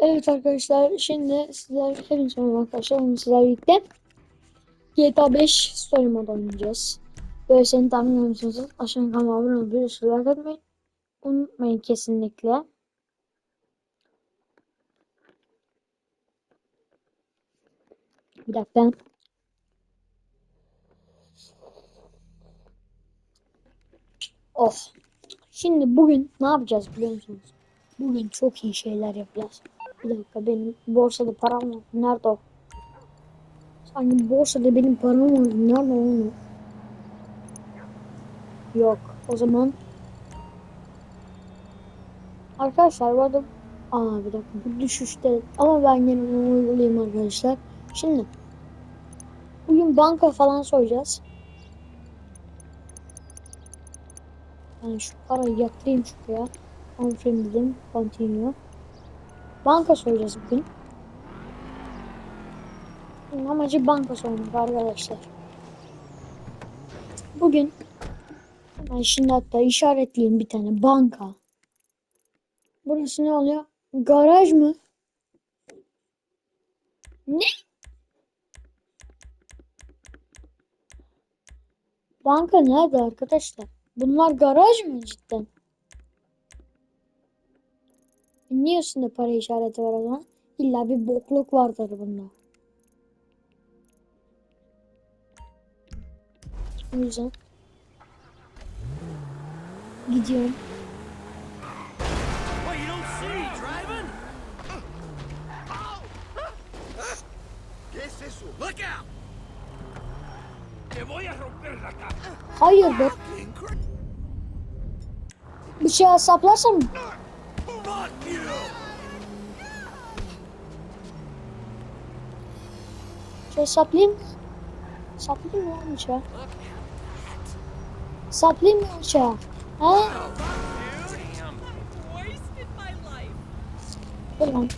Evet arkadaşlar şimdi sizler hepiniz merhaba arkadaşlar sizlerle birlikte GTA 5 Story Mode oynayacağız. Böyle seni tahmin ediyor musunuz? Aşağıdan kanalıma abone olmayı, bir sürü like atmayı unutmayın kesinlikle. Bir dakika. Oh. Şimdi bugün ne yapacağız biliyor musunuz? Bugün çok iyi şeyler yapacağız. Bir dakika benim borsada param var. Nerede o? Sanki borsada benim param var. Nerede onu? Yok. O zaman Arkadaşlar bu arada Aa bir dakika bu düşüşte ama ben yine onu uygulayayım arkadaşlar. Şimdi bugün banka falan soyacağız. Ben şu parayı yatırayım şuraya. Confirm dedim. Continue. Banka soyacağız bugün. Bunun amacı banka soymak arkadaşlar. Bugün ben şimdi hatta işaretleyeyim bir tane banka. Burası ne oluyor? Garaj mı? Ne? Banka nerede arkadaşlar? Bunlar garaj mı cidden? Niye üstünde para işareti var o zaman? İlla bir bokluk vardır bunda. O yüzden gidiyorum. What, you don't see Şöyle saplayayım. Saplayayım mı lan bıçağı? Saplayayım mı bıçağı? Ha? Ulan.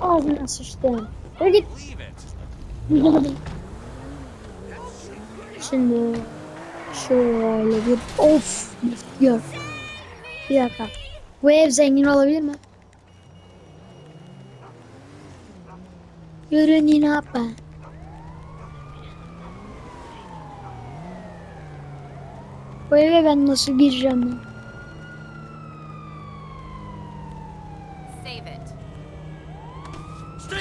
Ağzına sıçtım. Dur git. Şimdi şöyle bir of gör. Bir dakika. Bu ev zengin olabilir mi? Görün yine yapma. Bu eve ben nasıl gireceğim ben?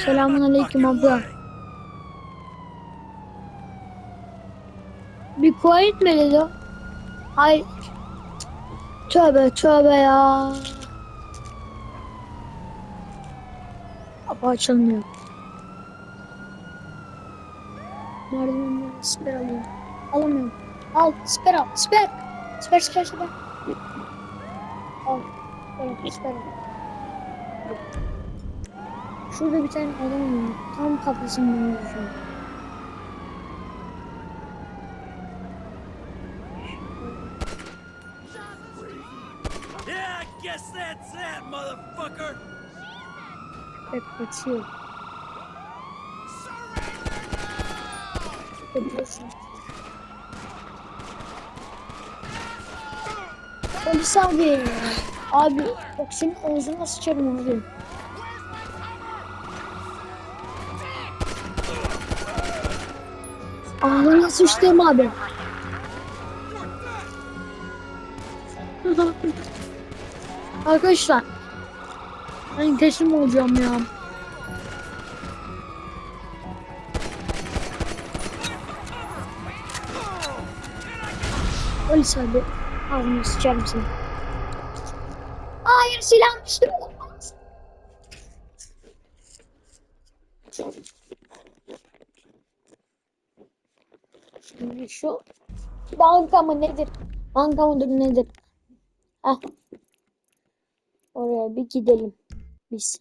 Selamun aleyküm abla. Bir quiet mi dedi o? Hayır. Tövbe tövbe ya. Kapı açılmıyor. Merdivenden siper alıyorum. Alamıyorum. Al siper al. Siper. Siper siper siper. Al. Siper siper al. Şurada bir tane adam var. Tam kafasından vuracağım. Yeah, I guess that's that, motherfucker. Hep kaçıyor. Polis abi. Abi bak senin ağzına sıçarım abi. Ağzına sıçtım abi. Arkadaşlar ben teslim olacağım ya. Polis abi ağzını sıçar mısın? Hayır silah düştü. Olmaz. Şimdi şu banka mı nedir? Banka mıdır nedir? Heh. Oraya bir gidelim biz.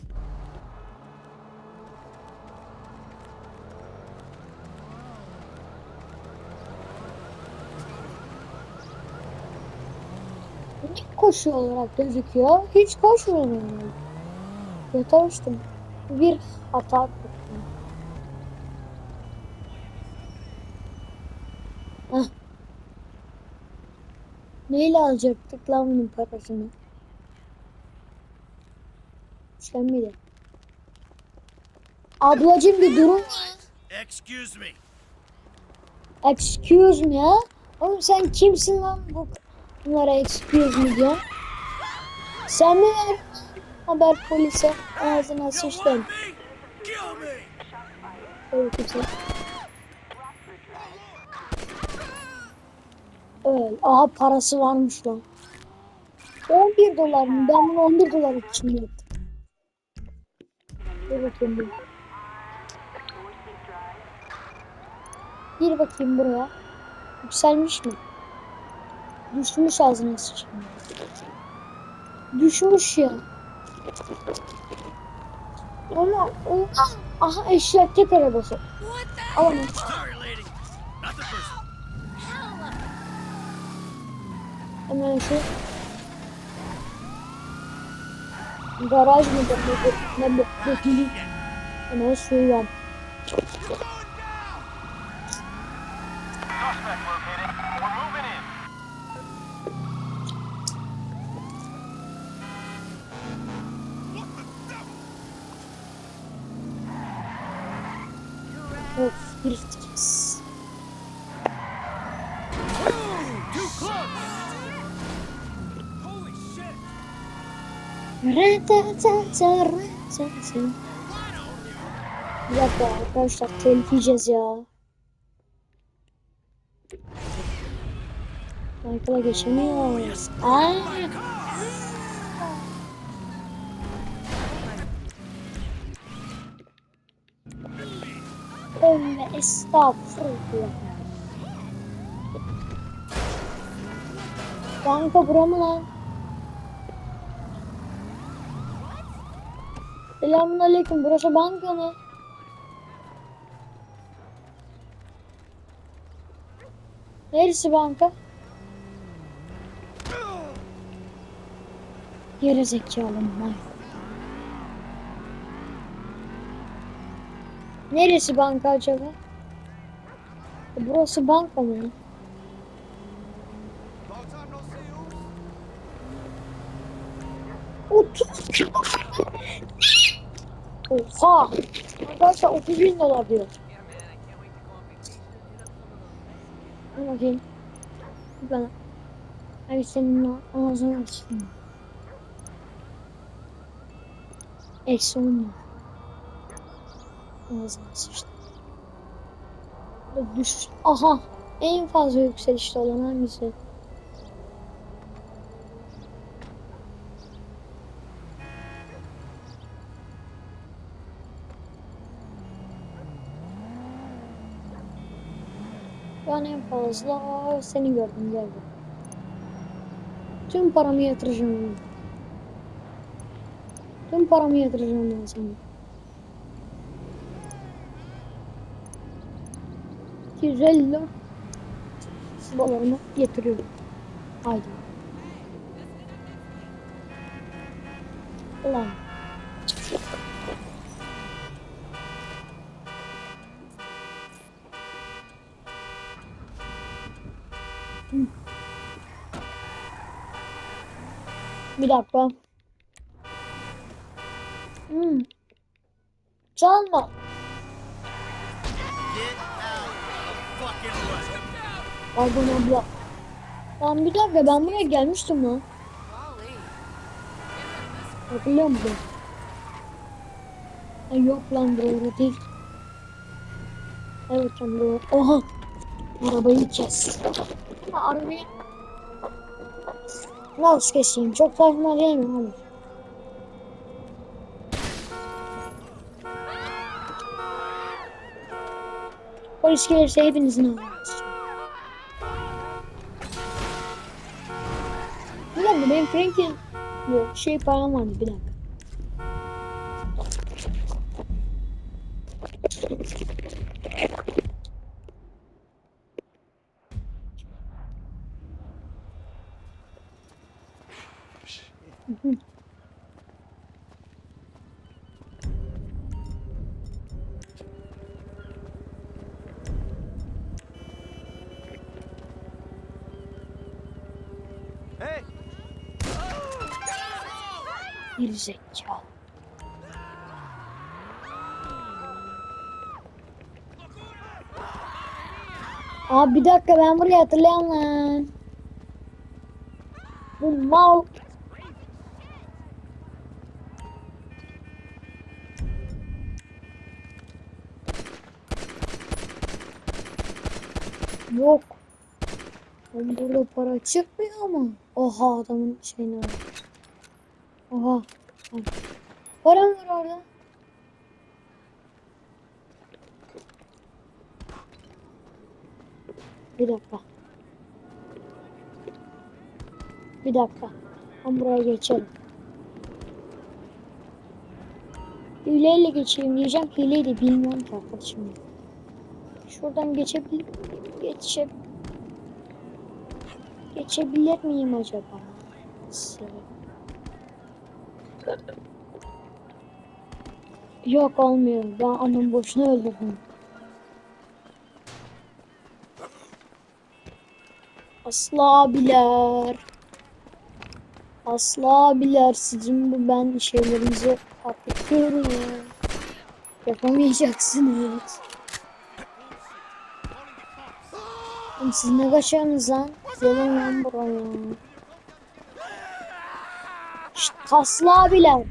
Ne koşu olarak gözüküyor? Hiç koşmuyorum. Yatamıştım. Bir hata ettim. Heh. Neyle alacaktık lan bunun parasını? Sen miydi? Ablacım bir durun. Excuse me. Excuse me ya. Oğlum sen kimsin lan bu bunlara excuse me mi ver haber polise ağzına me. Öyle kimse. Öyle. Aha parası varmış lan. 11 dolar mı? Ben bunu 11 dolar için yaptım. Dur bakayım bir. Gir bakayım buraya. Yükselmiş mi? Düşmüş ağzına sıçayım. Düşmüş ya. Ona, ona, aha eşek tek arabası. What the Al onu. Sorry, lady. Not the person. hell? Hemen şu garaj mıdır nedir ne bu Hemen suyuyorum. Suspect Bir dakika arkadaşlar telif ya. Michael'a geçemiyoruz. Aa, Tövbe estağfurullah. Banka bura mı lan? Selamun aleyküm. Burası banka mı? Neresi banka? Geri zekalı mal. Neresi banka acaba? Burası banka mı? Long time no see you. 30 Oha! Arkadaşlar 30 bin dolar diyor. Dur bakayım. Bir bana. Ay senin ağzını açayım. Eksi 10 lira. Ağzına sıçtı. Dur, Düş. Aha! En fazla yükselişte olan hangisi? Ben en fazla seni gördüm gel buraya. Tüm paramı yatıracağım. Tüm paramı yatıracağım ben sana. 250 dolarımı yatırıyorum. Haydi. Ulan. Bir dakika. Hmm. Çalma. Pardon abla. Lan bir dakika ben buraya gelmiştim lan. Hatırlıyor musun? Ha, yok lan doğru değil. Evet lan doğru. Oha. Arabayı kes. Ha, arabayı. Keseyim? Çok saçma değil mi abi? Polis gelirse hepinizin ağzını Bir dakika benim Frank'in şey param vardı bir dakika. zekalı. Abi bir dakika ben burayı hatırlayamam lan. Bu mal. Yok. Oğlum burada para çıkmıyor mu? Oha adamın şeyini Oha. Para mı var orada? Bir dakika. Bir dakika. Ben buraya geçelim. Hileyle geçeyim diyeceğim. Hileyi de bilmiyorum ki arkadaşım. Şuradan geçebilir geçe geçebilir miyim acaba? Nasıl? Yok olmuyor. Ben anam boşuna öldürdüm. Asla abiler. Asla abiler sizin bu ben şeylerinizi patlatıyorum. Yapamayacaksınız. Siz ne kaçıyorsunuz lan? Gelin lan buraya. Kaslı abiler. Hey,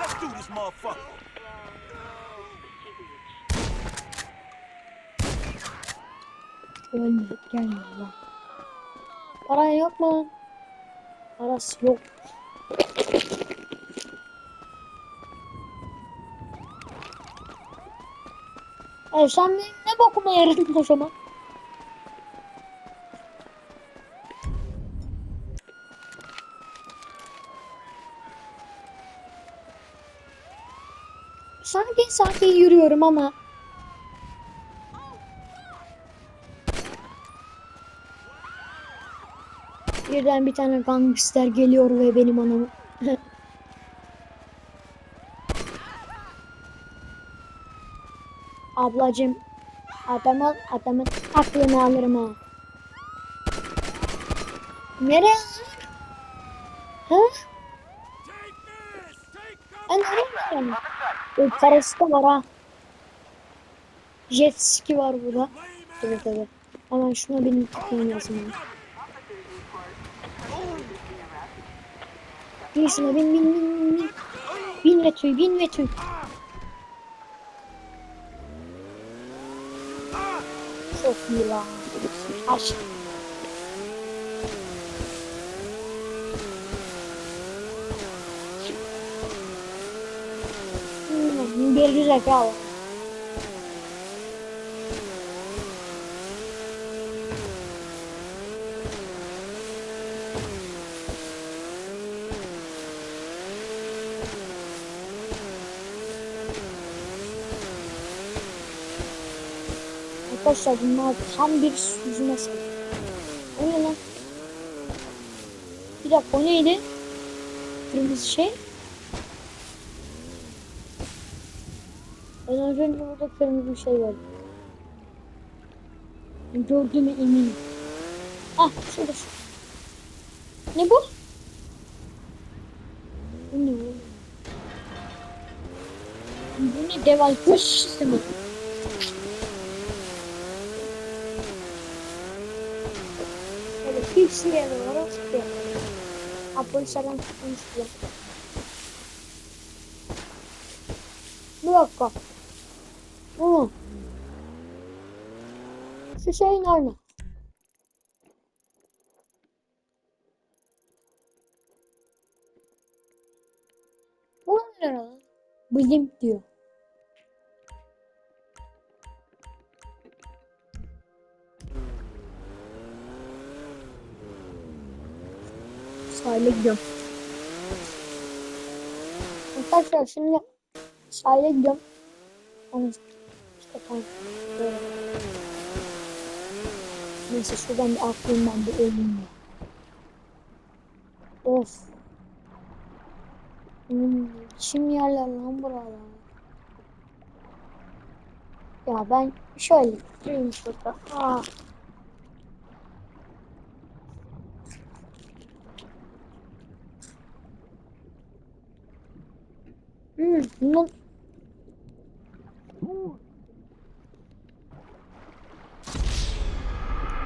let's do this, motherfucker. Ölme gelme lan. Paran yok mu? Parası yok. E sen benim ne bokuma yaradın o zaman? Sanki sanki yürüyorum ama Birden bir tane gangster geliyor ve benim anamı. Ablacım adamın adamın aklını alırım ha. Nereye? Ha? Ben nereye gidiyorum? O parası da var ha. Jet ski var burada. Evet evet. Hemen şuna benim tıklayayım lazım. Bin şuna bin bin bin bin bin. Ve tüy bin ve tüy. Çok iyi lan. Aç. Güzel kal. Arkadaşlar bunlar tam bir süzme sayı. O ne lan? Bir dakika o neydi? Kırmızı şey. Ben az önce burada kırmızı bir şey vardı. Gördüğüme eminim. Ah şurada şu. Ne bu? Bu ne oğlum? Bu ne dev alkış sistemi? Yere var o çıkıyor. Ha polislerden tutmuş. Bir dakika. Mu? Şu şeyin aynı. Bu ne lan? Bilim diyor. Sahile gidiyorum. Arkadaşlar şimdi sahile gidiyorum. Ama Böyle. Neyse şuradan bir ben bir öleyim ya. Of. Hmm, çim yerler lan buralar. Ya ben şöyle durayım şurada. Ah. Hmm, bunun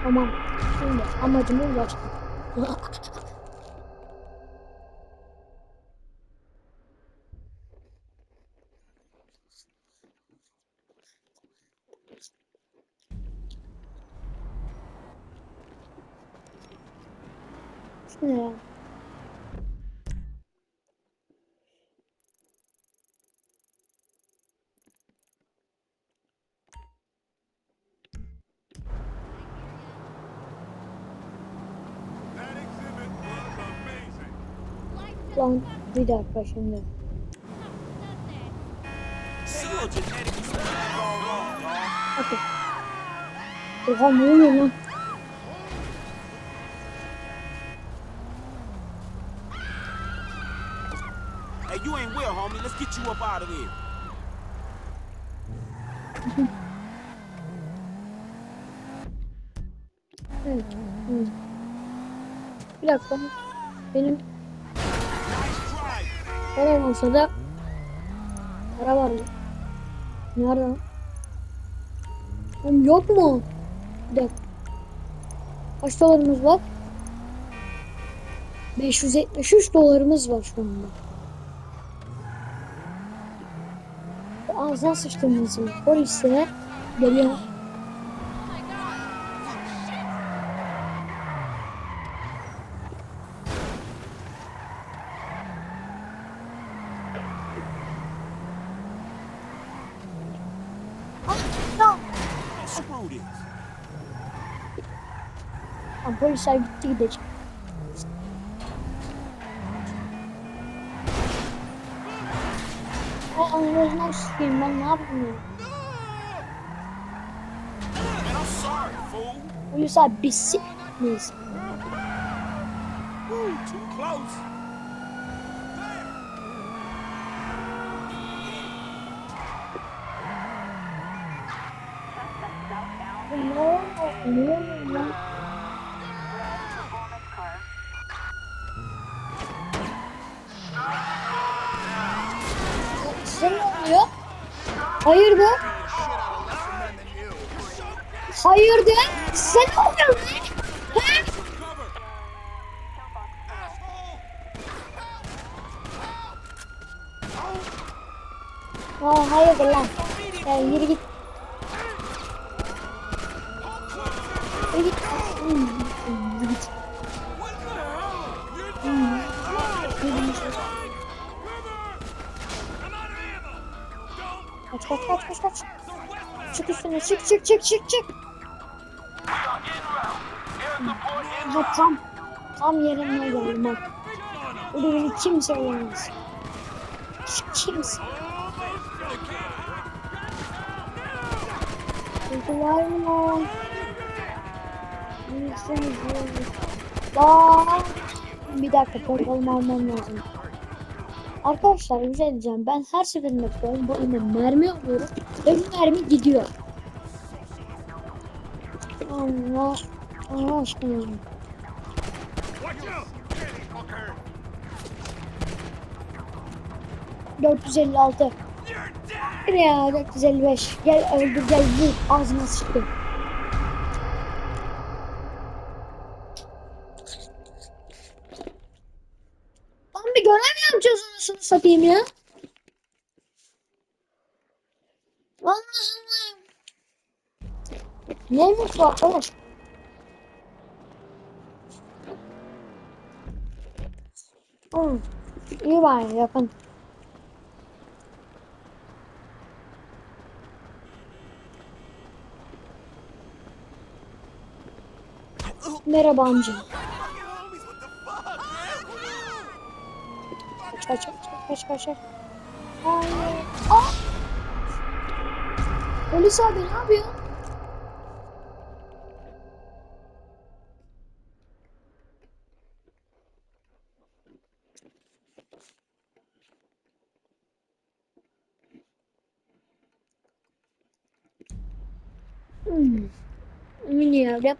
Tamam. Şimdi amacıma ulaştım. Şu ne ya? That exhibit was amazing. Lan bir dakika şimdi. Hadi. Oha ne oluyor lan? Hey, you ain't well, homie. Let's get you up out of there. Evet. evet. Bir dakika. Benim Try. para olsa da para var mı? Nerede? Oğlum yok mu? Bir dakika. Kaç dolarımız var? 573 dolarımız var şu anda. Ağzına sıçtım nasıl? Polise geliyor. Tamam, polisler gitti gidecek. Ay anlayacağım sıkayım ben ne yapayım ya? Man, I'm sorry, fool. Polis abi bitsin. Neyse. Woo, too close. Ne oluyor? Ne Kaç kaç kaç kaç kaç. Çık üstüne çık çık çık çık çık. Aha tam. Tam yerine geldim bak. Burada beni kimse olamaz. Kimse. Duygular mı? Yürüseniz Lan. Bir dakika portalımı almam lazım. Arkadaşlar şey diyeceğim. Ben her seferinde bombayla mermi alıyorum. Ve bu mermi gidiyor. Allah. Allah aşkına. Watch out! Kitty fucker! 456. You're dead! Ya 455. Gel öldür gel vur. Ağzına sıçtı. Lan bir görev yapacağız anasını satayım ya. Allah Allah. Neymiş bu arkadaş? Hı. İyi bari yakın. Merhaba amca. Kaç kaç kaç kaç kaç kaç. Hayır. Aa! Polis abi ne yapıyor? Hmm. Mini yavrum.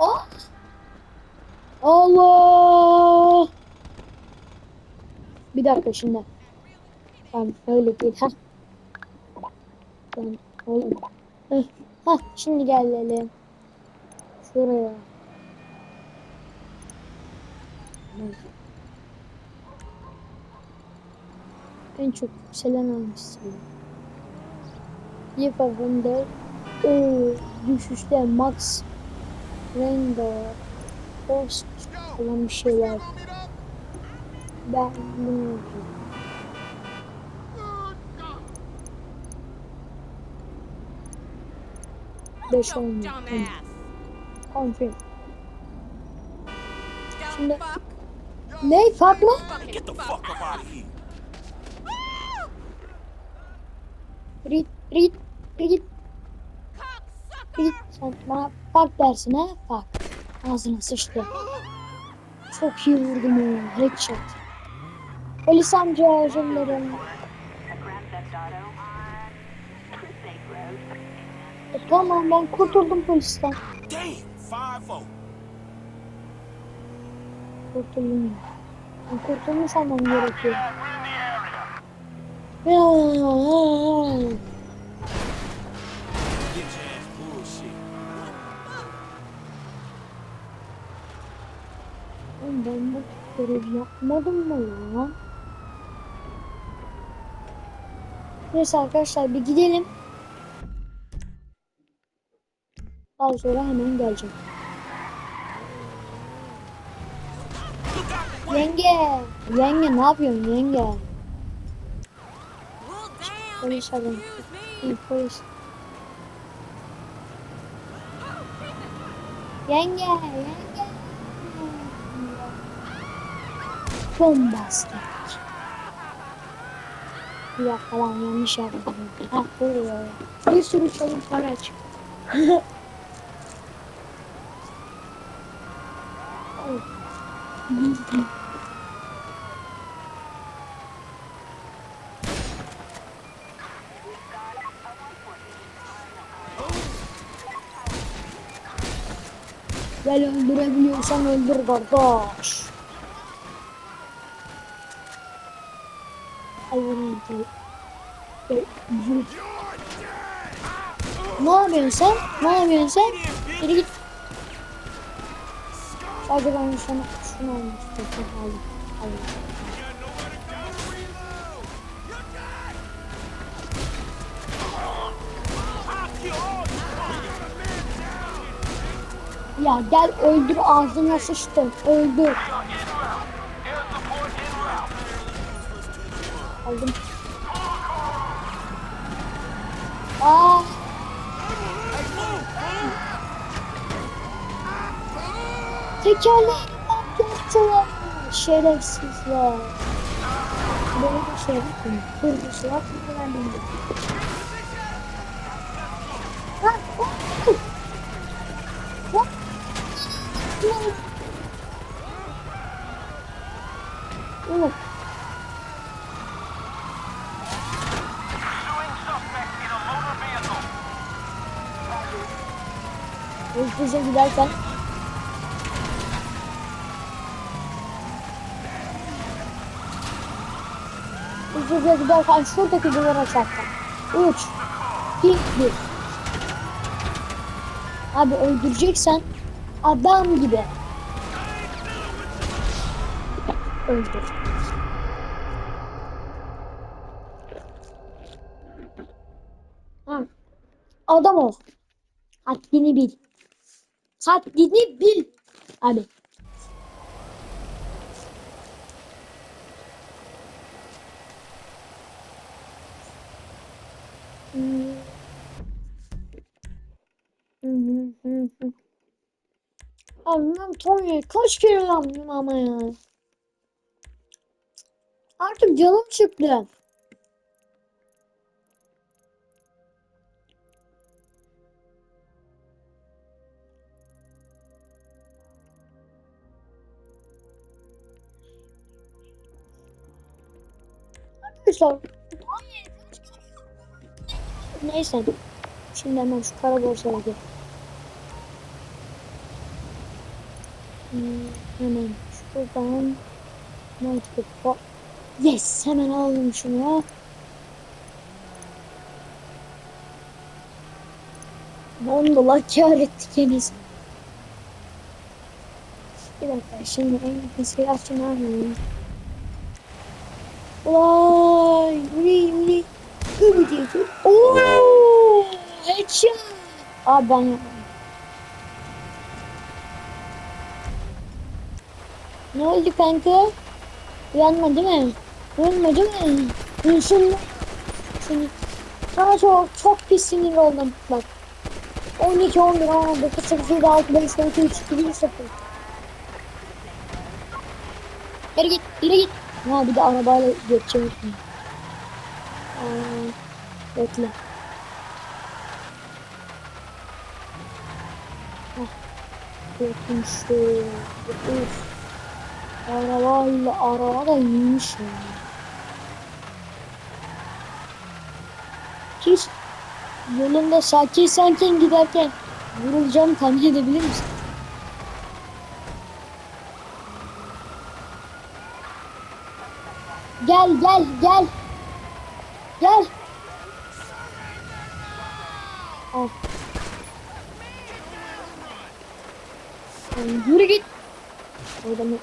Oh! Allah! Bir dakika şimdi. Tamam öyle değil. Ha. Oğlum. Heh, heh, şimdi gelelim. Şuraya. En çok yükselen hangisi? Yapabında o düşüşte Max Rengar Post falan bir şeyler. Ben bunu. Beş. Confirm. Dumb Şimdi- fuck. Ne? Fark mı? Fucking Get the fuck. fuck up out of here. Rit, rit, rit, rit. Sen bana fark dersin ha? Fark. Ağzına sıçtı. Çok iyi vurdum onu. Headshot. Polis amca dilerim. E, tamam ben kurtuldum polisten. Kurtuldum. Ben kurtulmuş olmam gerekiyor. Ya, ben bu görev yapmadım mı lan? Neyse arkadaşlar bir gidelim. Daha sonra hemen geleceğim. Yenge! Yenge ne yapıyorsun yenge? Polis adam. İyi polis. Yenge! Yenge! Bombastik. Bir dakika lan yanlış yaptım. Buraya. Bir sürü çalım para çık. Gel öldürebiliyorsan öldür kardeş. Ay bunu yapayım. Ay, yürü. Ne yapıyorsun sen? Ne yapıyorsun sen? Geri git. Sadece ben sana şunu almıştım. Aldım. Aldım. Ya gel öldür ağzına sıçtım. Öldür. Aldım. Aa. Tekerleğimden geçtiler. Şerefsizler. Böyle bir şey yapmayın. Hırgızlar tekerleğimden. Ha, oh, oh. What? Oh. Hızlıca giderken Hızlıca giderken şuradaki duvara çarptım. 3 2 1 Abi öldüreceksen adam gibi öldür. Ha. Adam ol. Haddini bil. Haddini bil. Abi. Ben Tony'ye kaç kere yaptım ama ya. Artık canım çıktı. Arkadaşlar. Neyse. Şimdi hemen şu kara borsaya gidelim. Hmm, hemen şuradan Notebook Yes hemen alalım şunu. Onu da Allah kahrettik henüz. Bir dakika şimdi en yakın silahçı nerede? Vay! Uli uli! Hıbı diyorsun. Ooo! Headshot! Abi ben. Ne oldu kanka? Uyanma değil mi? Uyanma değil mi? Uyusun. Seni. Sana çok çok pis sinir oldum. Bak. 12, 11, 19, 8, 7, 6, 5, 4, 3, 2, 1, 0. Geri git, geri git. Ha bir de arabayla geçeceğim. Aa, bekle. Bakın şu. Uf. Arabayla araba da iyiymiş ya. Hiç yolunda sakin sakin giderken vurulacağını tahmin edebilir misin? Gel gel gel. Gel. Al. Lan Yürü git. Adamı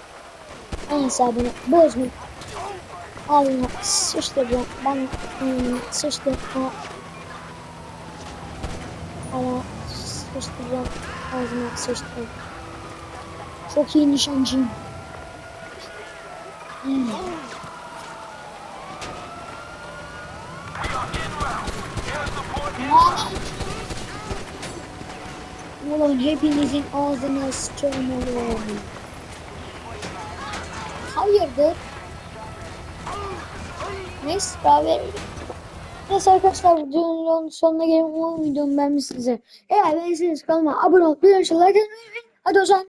en hesabını bozma. Ağzına sıçtıracağım. Ben hmm, sıçtı. Ama, ama sıçtıracağım. Ağzına sıçtı. Çok iyi nişancıyım. Hmm. Aa! Ulan hepinizin ağzına sıçarım oğlum. Hayırdır? Neyse abi. Neyse arkadaşlar videonun sonuna gelin. Umarım videomu beğenmişsiniz. Eğer beğendiyseniz kanalıma abone olup bir like atmayı unutmayın. Hadi o zaman